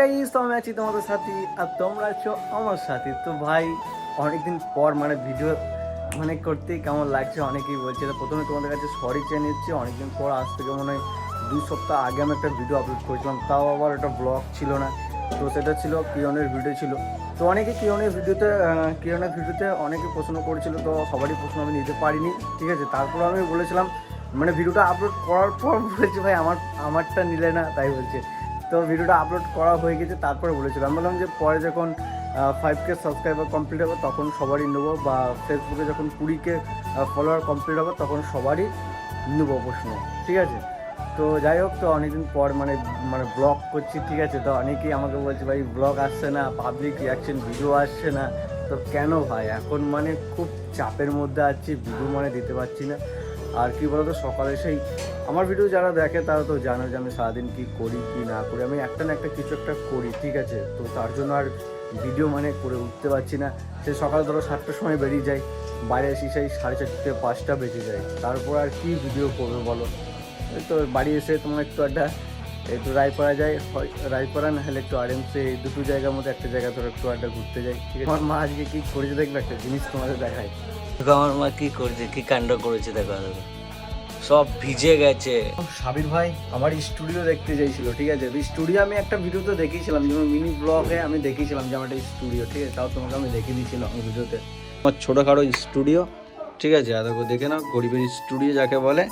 Guys তো আমি আছি তোমাদের সাথে আর তোমরা আছো আমার সাথে। তো ভাই, অনেকদিন পর মানে ভিডিও মানে করতে কেমন লাগছে অনেকেই বলছে। তো প্রথমে তোমাদের কাছে সরি চেয়ে নিচ্ছি, অনেকদিন পর আজ থেকে মনে হয় দুই সপ্তাহ আগে আমি একটা ভিডিও আপলোড করেছিলাম, তাও আবার একটা ব্লগ ছিল না। তো সেটা ছিল কিরণের ভিডিও ছিল। তো অনেকে কিরণের ভিডিওতে কিরণের ভিডিওতে অনেকে প্রশ্ন করেছিল, তো সবারই প্রশ্ন আমি নিতে পারিনি, ঠিক আছে? তারপর আমি বলেছিলাম মানে ভিডিওটা আপলোড করার পর বলেছি, ভাই, আমার, আমারটা নিলে না, তাই বলছে। তো ভিডিওটা আপলোড করা হয়ে গেছে, তারপরে বলেছিলাম। আমি বললাম যে পরে যখন ফাইভ কে সাবস্ক্রাইবার কমপ্লিট হবে, তখন সবারই নেব, বা ফেসবুকে যখন কুড়ি কে ফলোয়ার কমপ্লিট হবে, তখন সবারই নেব প্রশ্ন, ঠিক আছে? তো যাই হোক, তো অনেকদিন পর মানে মানে ব্লগ করছি, ঠিক আছে? তো অনেকেই আমাকে বলছে, ভাই ব্লগ আসছে না পাবলিক রিয়াকশন ভিডিও আসছে না। তো কেন ভাই? এখন মানে খুব চাপের মধ্যে আছি ভিডিও মানে দিতে পারছি না। আর কি বলতো, সকালে সেই আমার ভিডিও যারা দেখে তারা তো জানে যে আমি সারাদিন কি করি, কি না করি। আমি একটা না একটা কিছু একটা করি, ঠিক আছে? তো তার জন্য আর ভিডিও মানে করে উঠতে পারছি না। সে সকালে ধরো সাতটার সময় বেরিয়ে যাই বাইরে এসে সেই সাড়ে চারটে, পাঁচটা বেজে যায়। তারপর আর কি ভিডিও করবে বলো? তো বাড়ি এসে তোমার একটু একটা একটু রায়পাড়া যাই। রায়পাড়া না হলে একটু আরএমসি এই দুটো জায়গার মধ্যে একটা জায়গা ধরো একটু আড্ডা ঘুরতে যাই, ঠিক আছে? আমার মা আজকে কি করেছে দেখবে? একটা জিনিস তোমাদের দেখায় দেখো আমার মা কি করছে কি কাণ্ড করেছে দেখো দেখো। সব ভিজে গেছে। সাবির ভাই আমার স্টুডিও দেখতে চাইছিল ঠিক আছে? স্টুডিও আমি একটা ভিডিওতে দেখিয়েছিলাম যেমন মিনি ব্লগে আমি দেখিয়েছিলাম যে আমার একটা স্টুডিও ঠিক আছে? তাও তোমাকে আমি দেখিয়ে দিয়েছিলাম ভিডিওতে আমার ছোটোখাটো স্টুডিও ঠিক আছে? আর দেখো দেখে নাও গরিবের স্টুডিও যাকে বলে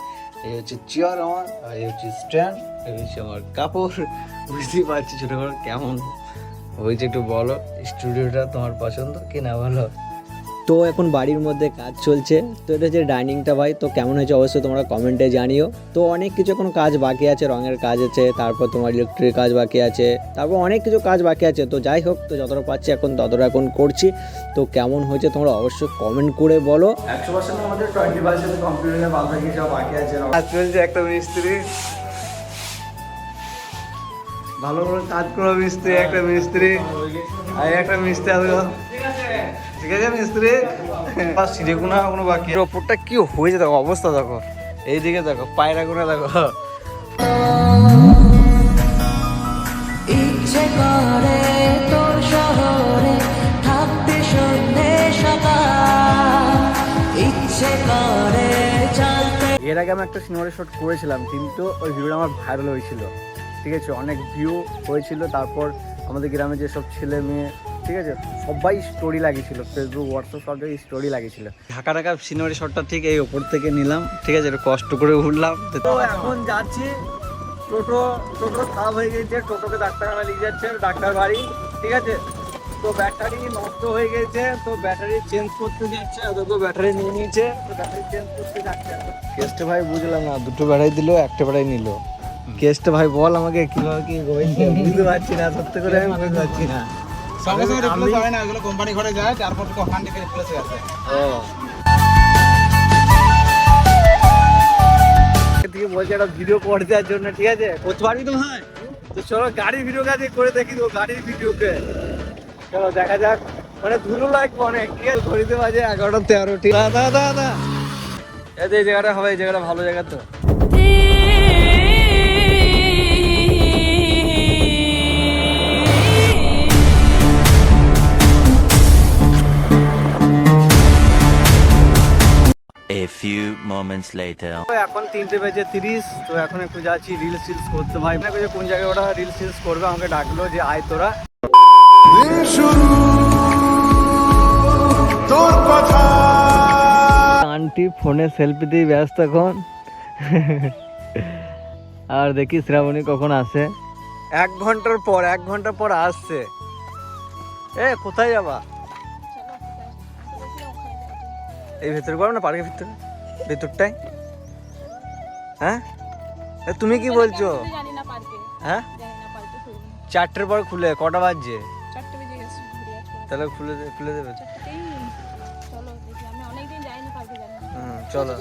এই হচ্ছে চেয়ার আমার আর এই হচ্ছে স্ট্যান্ড এই হচ্ছে আমার কাপড়। বুঝতেই পারছি ছোটোখাটো কেমন হয়েছে একটু বলো স্টুডিওটা তোমার পছন্দ কি না বলো? তো এখন বাড়ির মধ্যে কাজ চলছে। তো এটা হচ্ছে ডাইনিংটা ভাই। তো কেমন হয়েছে অবশ্যই তোমরা কমেন্টে জানিও। তো অনেক কিছু এখন কাজ বাকি আছে রঙের কাজ আছে তারপর তোমার ইলেকট্রিক কাজ বাকি আছে তারপর অনেক কিছু কাজ বাকি আছে। তো যাই হোক তো যতটা পাচ্ছি এখন ততটা এখন করছি। তো কেমন হয়েছে তোমরা অবশ্যই কমেন্ট করে বলো। একশো পার্সেন্ট আমাদের টোয়েন্টি পার্সেন্ট কমপ্লিট হলে বাদ বাকি সব বাকি আছে। কাজ চলছে একটা মিস্ত্রি। ভালো করে কাজ করো মিস্ত্রি একটা মিস্ত্রি। আর একটা মিস্ত্রি আসবে। ঠিক আছে মিস্ত্রি? আর সিঁড়ি কোনো কোনো বাকি। এর ওপরটা কি হয়েছে দেখো অবস্থা দেখো। এইদিকে দেখো পায়রা গুলো দেখো। ইচ্ছে করে তোর শহরে থাকতে সন্ধে সকাল। ইচ্ছে করে চলতে এর আগে আমি একটা সিনেমার শট করেছিলাম কিন্তু ওই ভিডিওটা আমার ভাইরাল হয়েছিল। ঠিক আছে অনেক ভিউ হয়েছিল তারপর আমাদের গ্রামে যেসব ছেলে মেয়ে ঠিক আছে? সবাই স্টোরি লাগিয়েছিল ফেসবুক হোয়াটসঅ্যাপ সব জায়গায় স্টোরি লাগিয়েছিল। ঢাকা ঢাকা সিনেমারি শটটা ঠিক এই ওপর থেকে নিলাম ঠিক আছে? একটু কষ্ট করে উঠলাম। তো এখন যাচ্ছি টোটো টোটো খারাপ হয়ে গেছে টোটোকে ডাক্তারখানা নিয়ে যাচ্ছে ডাক্তার বাড়ি ঠিক আছে? তো ব্যাটারি নষ্ট হয়ে গেছে তো ব্যাটারি চেঞ্জ করতে যাচ্ছে তো ব্যাটারি নিয়ে নিয়েছে তো ব্যাটারি চেঞ্জ করতে যাচ্ছে। কেসটা ভাই বুঝলাম না দুটো ব্যাটারি দিলো একটা ব্যাটারি নিল। কেসটা ভাই বল আমাকে কীভাবে কি বুঝতে পারছি না সত্যি করে আমি বুঝতে পারছি না। সঙ্গে সঙ্গে রিপ্লেস হয় না এগুলো কোম্পানি ঘরে যায় তারপর ওখান থেকে রিপ্লেস হয়ে আসে। ও বলছে একটা ভিডিও করে দেওয়ার জন্য ঠিক আছে? করতে পারবি তো ভাই? তো চলো গাড়ির ভিডিও কাজে করে দেখি তো গাড়ির ভিডিওকে চলো দেখা যাক। মানে ধুলো লাগবে অনেক ঠিক আছে? ঘড়িতে বাজে এগারোটা তেরো ঠিক দাদা দাদা। এই জায়গাটা হবে এই জায়গাটা ভালো জায়গা তো। Few moments later. তো এখন তিনটে বেজে তিরিশ তো এখন একটু যাচ্ছি রিলস টিলস করতে। ভাই না যে কোন জায়গায় ওরা রিলস টিলস করবে? আমাকে ডাকলো যে আয় তোরা। আন্টি ফোনে সেলফি দিয়ে ব্যস্ত এখন। আর দেখি শ্রাবণী কখন আসে। এক ঘণ্টার পর এক ঘণ্টা পর আসছে। এ কোথায় যাবা? এই ভেতরে করো না পার্কের ভিতরে? ভেতরটাই হ্যাঁ? তুমি কি বলছো? হ্যাঁ? চারটের পর খুলে, কটা বাজছে? তাহলে খুলে খুলে দেবে। চলো।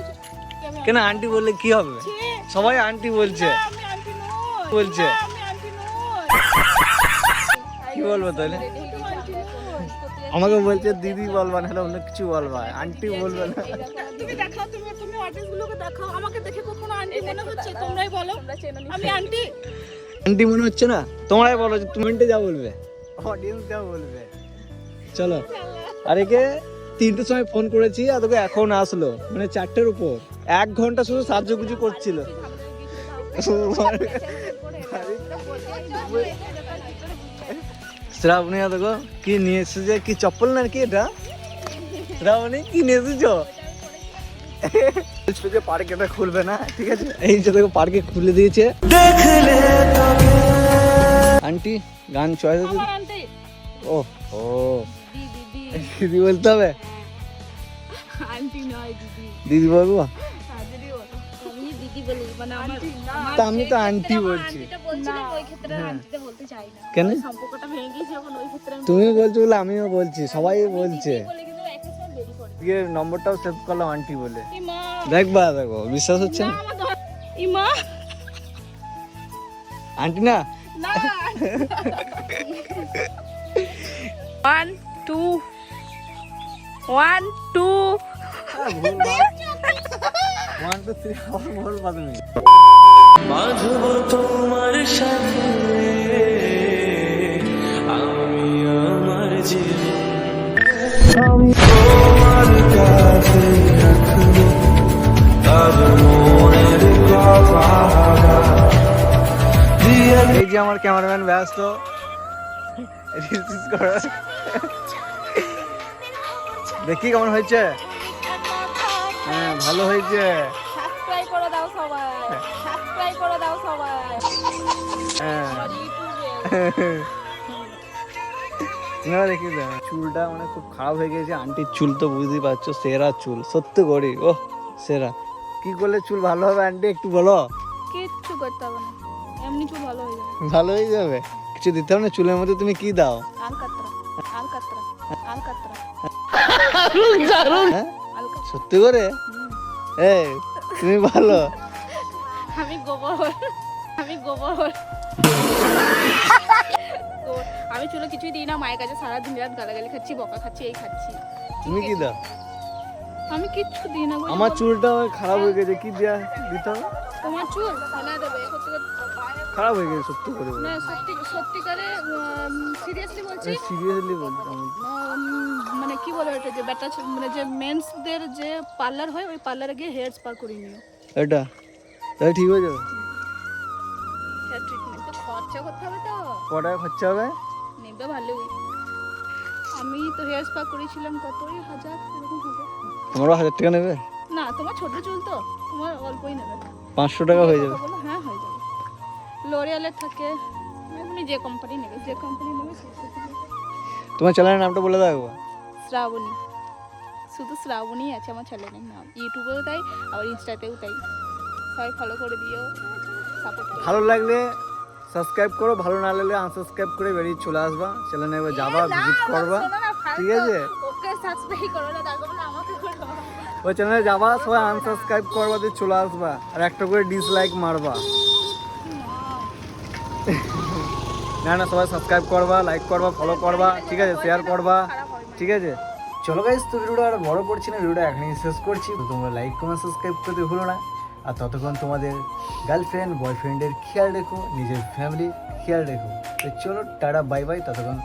কেন আন্টি বললে কি হবে? সবাই আন্টি বলছে। বলছে? কি বলব তাহলে? আমাকে বলছে, দিদি বলবা না অন্য কিছু বলবা। আন্টি বলবে না। তুমি দেখাও আমাকে দেখে কখনো আন্টি মনে হচ্ছে? তোমরাই বলো। আমি আন্টি। আন্টি মনে হচ্ছে না? তোমরাই বলো যে তুমি যা বলবে। অডিয়েন্স যা বলবে। চলো। আর একে তিনটের সময় ফোন করেছি আর তোকে এখন আসলো। মানে চারটের উপর। এক ঘণ্টা শুধু সাহায্য করছিল। শ্রাবণী দেখো কি নিয়ে এসেছে? কি চপ্পল না কি এটা? শ্রাবণী কি নিয়ে এসেছ? পার্কে খুলবে না ঠিক আছে? এই যে দেখো পার্কে খুলে দিয়েছে। আন্টি গান চয়েস আছে? ও। ও দিদি বলতে হবে? দিদি। দিদি বলব হ্যাঁ, দিদি বলো। আমি দিদি বলি মানে আমার তা আমি তো আন্টি বলছি। না। কেন? তুমি বলছো বলে আমিও বলছি সবাই বলছে। দিয়ে নম্বরটাও সেভ করলাম আন্টি বলে। দেখবা দেখো বিশ্বাস হচ্ছে না? ইমা। আন্টি না? One two one two one two three আমার বল বাদমি এই যে আমার ক্যামেরাম্যান ব্যস্ত। রিলস করার দেখি কেমন হয়েছে? হ্যাঁ ভালো হয়েছে। সাবস্ক্রাইব করে দাও সবাই। সাবস্ক্রাইব করে দাও সবাই। হ্যাঁ। না দেখি চুলটা মানে খুব খারাপ হয়ে গেছে। আন্টির চুল তো বুঝতেই পারছ সেরা চুল। সত্যি করি ও সেরা। কি করলে চুল ভালো হবে আন্টি একটু বলো? কিচ্ছু করতে হবে না। এমনি চুল ভালো হয়ে যাবে। ভালো হয়ে যাবে? কিছু দিতে হবে না? চুলের মধ্যে তুমি কি দাও? হ্যাঁ? সত্যি করে? এই তুমি ভালো। আমি গোবর আমি গোবর। আমি চুলে কিছুই দিই না মায়ের কাছে সারাদিন রাত গালাগালি খাচ্ছি বকা খাচ্ছি এই খাচ্ছি। তুমি কি দাও? আমি কিচ্ছু দিই না। আমার চুলটা খারাপ হয়ে গেছে কি দিয়া দিতে হবে? তোমার চুল? ফেলা দেবে। খারাপ হয়ে গেছে সত্যি করে। না সত্যি সত্যিকারে সিরিয়াসলি বলছি সিরিয়াসলি বলছি মানে কি বলে ওটা যে ব্যাটা মানে যে মেন্সদের যে পার্লার হয় ওই পার্লারে গিয়ে হেয়ার স্পা করে নিও। এটা? তাহলে ঠিক হয়ে যাবে? তো খরচা করতে হবে তো। ক খরচা হবে? নেবে ভালোই আমি তো হেয়ার স্পা করেছিলাম কত হাজার এরকম হবে। তোমারও হাজার টাকা নেবে? না তোমার ছোট চুল তো। তোমার অল্পই নেবে। পাঁচশো টাকা হয়ে যাবে। হ্যাঁ হয়ে যাবে। লোরিয়ালের থাকে। তুমি যে কোম্পানি নেবে যে কোম্পানি নেবে তোমার চ্যানেলের নামটা বলে দাও একবার। শ্রাবণী। শুধু শ্রাবণী আছে আমার চ্যানেলের নাম। ইউটিউবেও তাই আবার ইনস্টাতেও তাই। সবাই ফলো করে দিও সাপোর্ট ভালো লাগলে সাবস্ক্রাইব করো ভালো না লাগলে আনসাবস্ক্রাইব করে বেরিয়ে চলে আসবা। চ্যানেলে যাবা ভিজিট করবা। ঠিক আছে? ওকে সাবস্ক্রাইব করো না তারপর আমাকে করো ওই চ্যানেলে যাবা, সবাই আনসাবস্ক্রাইব করবা, দিয়ে চলে আসবা। আর একটা করে ডিসলাইক মারবা। না না, সবাই সাবস্ক্রাইব করবা লাইক করবা ফলো করবা, ঠিক আছে শেয়ার করবা, ঠিক আছে? চলো গাইজ তো ভিডিওটা আর বড় করছি না ভিডিওটা এখনই শেষ করছি। তোমরা লাইক কমেন্ট সাবস্ক্রাইব করতে ভুলো না। আর ততক্ষণ তোমাদের গার্লফ্রেন্ড বয়ফ্রেন্ডের খেয়াল রেখো, নিজের ফ্যামিলি খেয়াল রেখো। তো চলো, টাটা বাই বাই ততক্ষণ